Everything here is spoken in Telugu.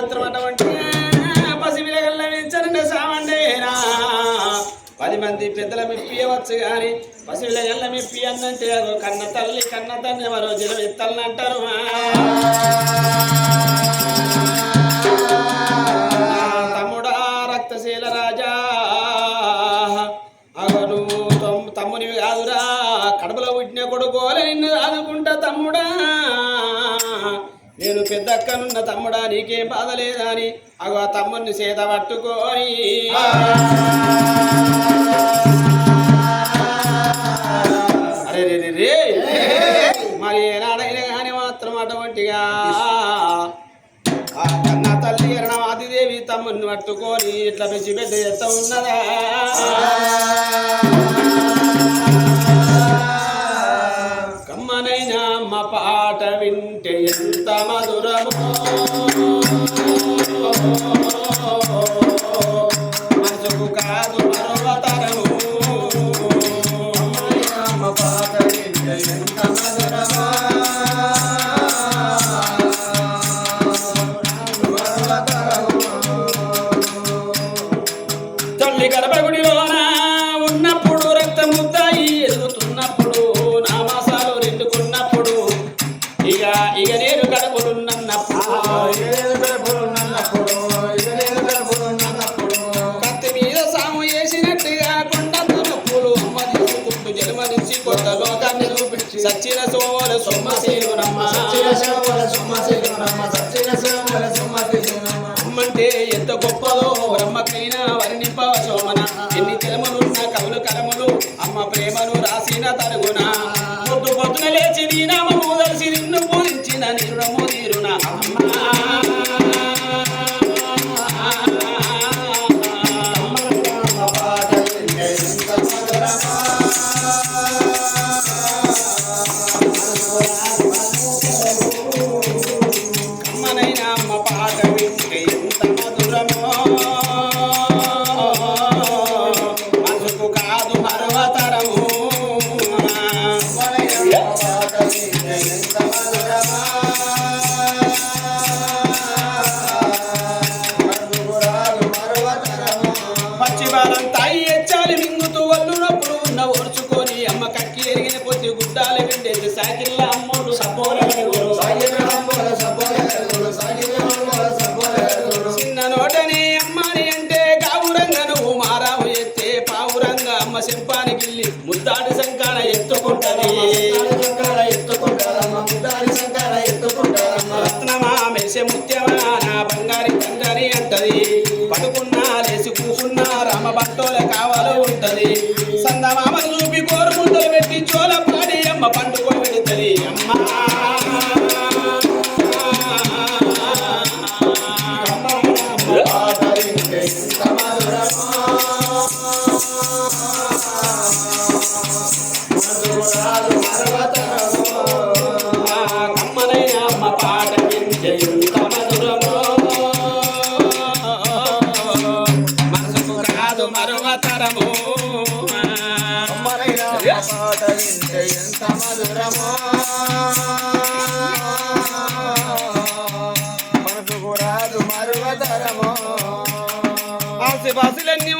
మాత్రం అటువంటి పసిపిల్లగల్ల పెంచరండి సామండేనా పది మంది పెద్దల మెప్పియవచ్చు కానీ పసిపిల్లగల్ల మెప్పి అందంటే అదో కన్న తల్లి కన్న తల్లి మరో జనం అంటారు తమ్ముడా రక్తశీల రాజా. అగను తమ్మునివి కాదురా. కడపలో పుట్టిన కొడుకోలే నిన్ను ఆదుకుంటా తమ్ముడా. పెద్దక్కనున్న పెద్ద అక్కనున్న తమ్ముడా నీకేం బాధ లేదా అని అగో తమ్ముడిని చేత పట్టుకొని. అరే రే రే మరి ఏనాడైనా కానీ మాత్రం అటువంటిగా. కన్న తల్లి ఎరణమాదిదేవి తమ్ముని పట్టుకొని ఇట్లా పెంచి పెద్ద ఎత్త ఉన్నదా? ఎంత మధురమో. మనసుకు కాదు మరొకతరము అమ్మ పాట వింటే ఎంత మధురమో. తల్లి ఇక నేను కడుపులున్నప్పుడు కత్తి మీద సాము వేసినట్టుగా కొండంత నొప్పులు అమ్మ తీసుకుంటూ జన్మనిచ్చి కొత్త లోకాన్ని చూపించి సచ్చిన సోమల సొమ్మసేనురమ్మ అమ్మంటే ఎంత గొప్పదో బ్రహ్మకైనా వర్ణింపవ సోమన ఎన్ని జన్మలున్న కవులు కలములు అమ్మ ప్రేమను రాసిన తరుగున పొద్దు పొద్దున లేచి నీ వెళ్ళి ముద్దాడి సంకాన ఎత్తుకుంటది. మెరిసే నా బంగారి తండ్రి అంటది. పడుకున్నా లేచి కూకున్నా రామ బంటోల కావాలో ఉంటది. సందమామను మరొకతరము ఎంత మధురమో? మనసుకు రాదు మరువతరమో ఆశ బాసులన్నీ